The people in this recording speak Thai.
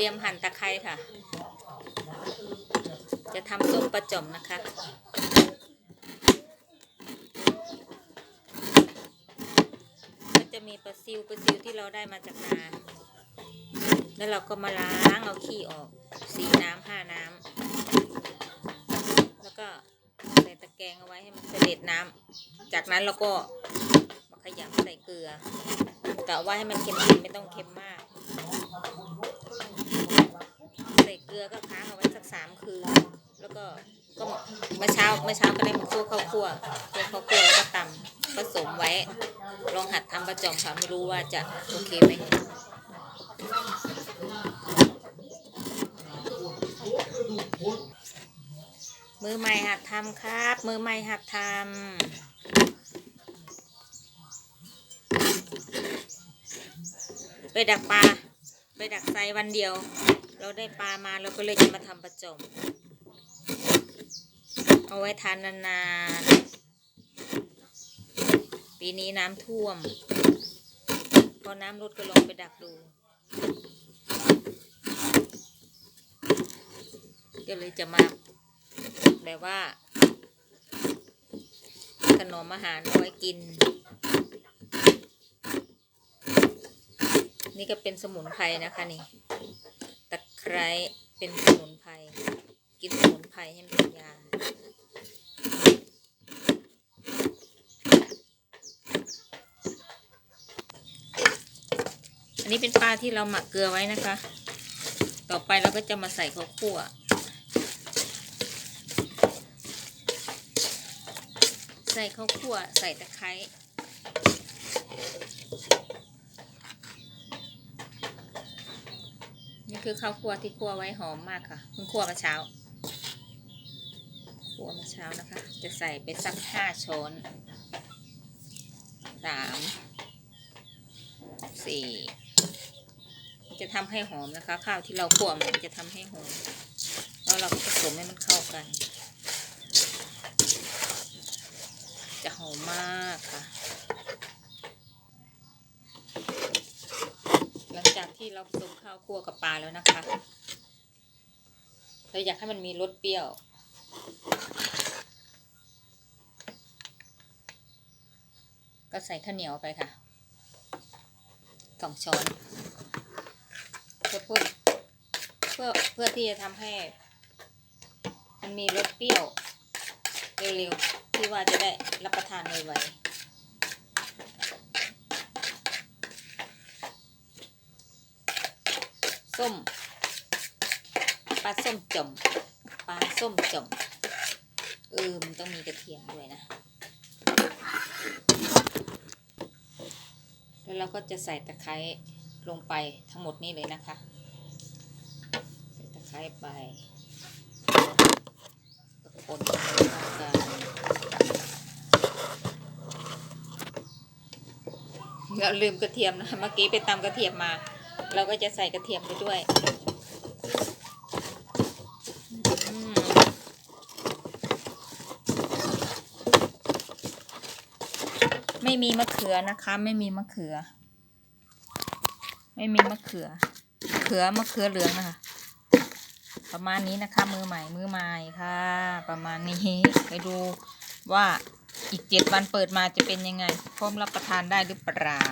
รียมหั่นตะไคร้ค่ะ จะทำส้มประจมนะคะ ก็จะมีปลาซิวปลาซิวที่เราได้มาจากนา แล้วเราก็มาล้างเอาขี้ออก สีน้ำห้าน้ำ แล้วก็ใส่ตะแกรงเอาไว้ให้มันเสด็จน้ำ จากนั้นเราก็มาขยำใส่เกลือกะว่าให้มันเค็มๆไม่ต้องเค็มมาก ใส่เกลือก็ค้างเอาไว้สักสามคืน แล้วก็ก็เมื่อเช้าก็ได้มาคั่วข้าวคั่วคั่วข้าวคั่วแล้วก็ตำผสมไว้ ลองหัดทำประจอมค่ะไม่รู้ว่าจะโอเคไหมมือใหม่หัดทำครับ มือใหม่หัดทำไปดักปลา ไปดักไซวันเดียว เราได้ปลามาเราก็เลยจะมาทำประจอม เอาไว้ทานนานๆ ปีนี้น้ำท่วม พอน้ำลดก็ลองไปดักดู ก็เลยจะมาแบบว่า ขนมอาหารเอาไว้กิน นี่ก็เป็นสมุนไพรนะคะนี่ ตะไคร้เป็นสมุนไพรกินสมุนไพรให้มันเป็นยา นี้เป็นปลาที่เราหมักเกลือไว้นะคะ ต่อไปเราก็จะมาใส่ข้าวคั่วใส่ข้าวคั่วใส่ตะไคร้นี่คือข้าวคั่วที่คั่วไว้หอมมากค่ะเพิ่งคั่วมื่อเช้าคั่วมื่อเช้านะคะ จะใส่ไปสักห้าช้อนสามสี่ จะทำให้หอมนะคะ ข้าวที่เราคั่วมันจะทำให้หอม แล้วเราก็ผสมให้มันเข้ากัน จะหอมมากค่ะ หลังจากที่เราผสมข้าวคั่วกับปลาแล้วนะคะเราอยากให้มันมีรสเปรี้ยวก็ใส่ข้าวเหนียวไปค่ะสองช้อน พื่อเพื่อที่จะทำให้ มันมีรสเปรี้ยวเร็วๆที่ว่าจะได้รับประทานไวๆส้มปลาส้มจมปลาส้มจมเออมันต้องมีกระเทียมด้วยนะ แล้วเราก็จะใส่ตะไคร้ลงไปทั้งหมดนี่เลยนะคะ ไคร้ไปคนกันเราลืมกระเทียมนะเมื่อกี้ไปตำกระเทียมมา เราก็จะใส่กระเทียมไปด้วยไม่มีมะเขือนะคะ ไม่มีมะเขือ ไม่มีมะเขือ เขือมะเขือเหลืองนะคะ ประมาณนี้นะคะ มือใหม่มือใหม่ค่ะ ประมาณนี้ไปดูว่าอีกเจ็ดวันเปิดมาจะเป็นยังไง พร้อมรับประทานได้หรือเปล่า